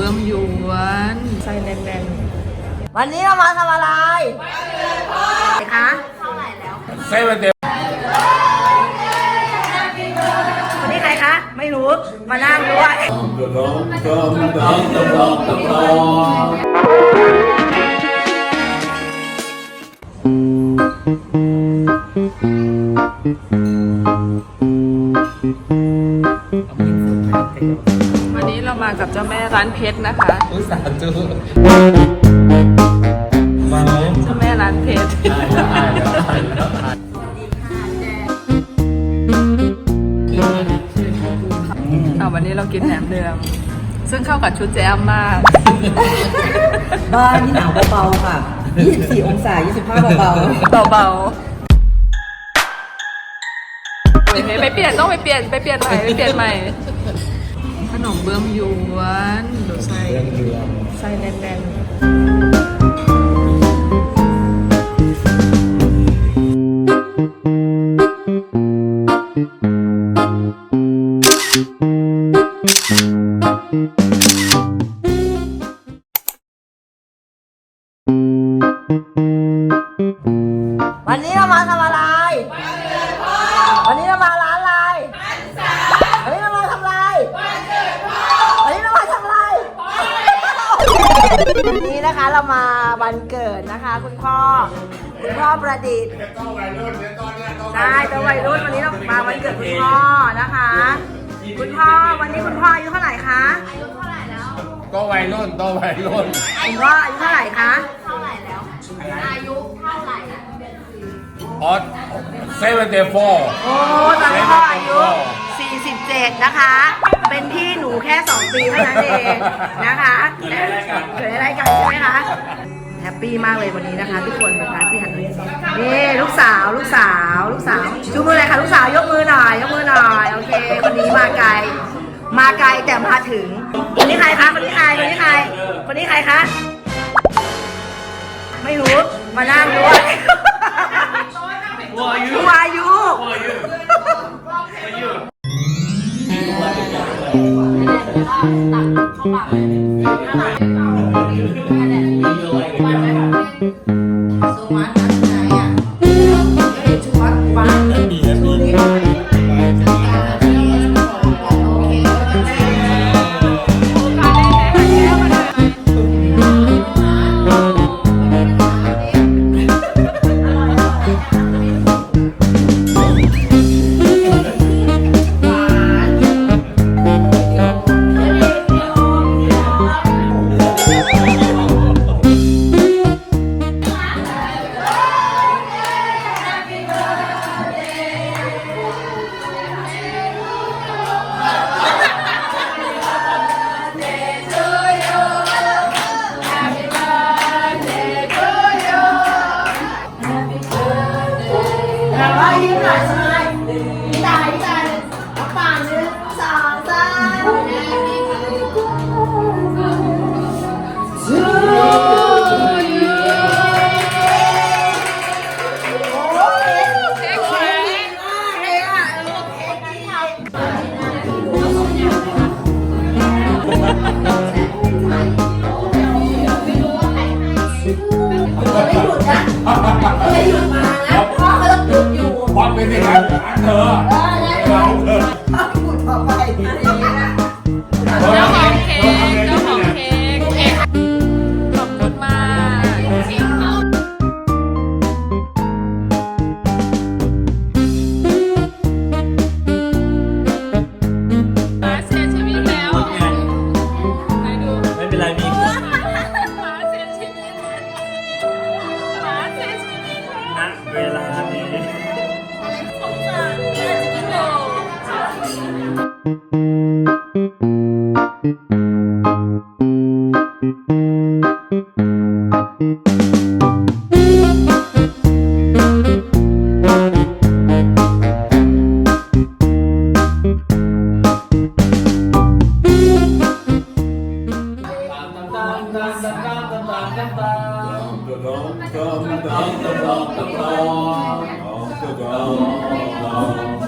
เบิ้มหยวนไส้แน่นวันนี้เรามาทำอะไรไหนคะเซเว่นเดย์วันนี้ใครคะ ไม่รู้ มานั่งด้วยๆวันนี้เรามากับเจ้าแม่ร้านเพชรนะคะอุตส่าห์จู มาเจ้าแม่ร้านเพชรอ่านแล้วอ่านแล้วอ่านแล้วอ่านอ่าวันนี้เรากินแหนมเนือง ซึ่งเข้ากับชุดแจมมาก บ้านนี่หนาวเบาๆค่ะ 24 องศา 25 เบาเบาๆไปเปลี่ยนต้องไปเปลี่ยนไปเปลี่ยนใหม่ไปเปลี่ยนใหม่ข นมเบิ้มหยวนดูไส้ไส้แน่นๆวันนี้เรามาทำอะไร วันนี้นะคะเรามาวันเกิดนะคะ คุณพ่อ คุณพ่อประดิษฐ์ใช่ตัววัยรุ่นวันนี้เรามาวันเกิดคุณพ่อนะคะ คุณพ่อวันนี้คุณพ่ออายุเท่าไหร่คะก็วัยรุ่นก็วัยรุ่นคุณพ่ออายุเท่าไหร่คะออสเซเว่นเดย์โฟโอ้ตอนนี้พ่ออายุ47นะคะ ปีเท่านั้นเองนะคะเกิดอะไรกันใช่ไหมคะแฮปปี้มากเลยวันนี้นะคะ ทุกคนนะคะพี่หันเลยนี่ลูกสาวลูกสาวลูกสาวชูมือเลยค่ะลูกสาวยกมือหน่อยยกมือหน่อยโอเคคนนี้มาไกล มาไกลแต่มาถึงคนนี้ใครคะคนนี้ใครคนนี้ใครคนนี้ใครคะไม่รู้มานั่งด้วย Who are you? Who are you? Who are you? Who are you? วัดไปสิครับเธอเราเธอเจ้าของเค้กเจ้าของเค้กเค้กขอบคุณมากมาเสียชีวิตแล้วไหนดู ไม่เป็นไรมี Om Gurung Om Gurung Om Gurung Om Gurung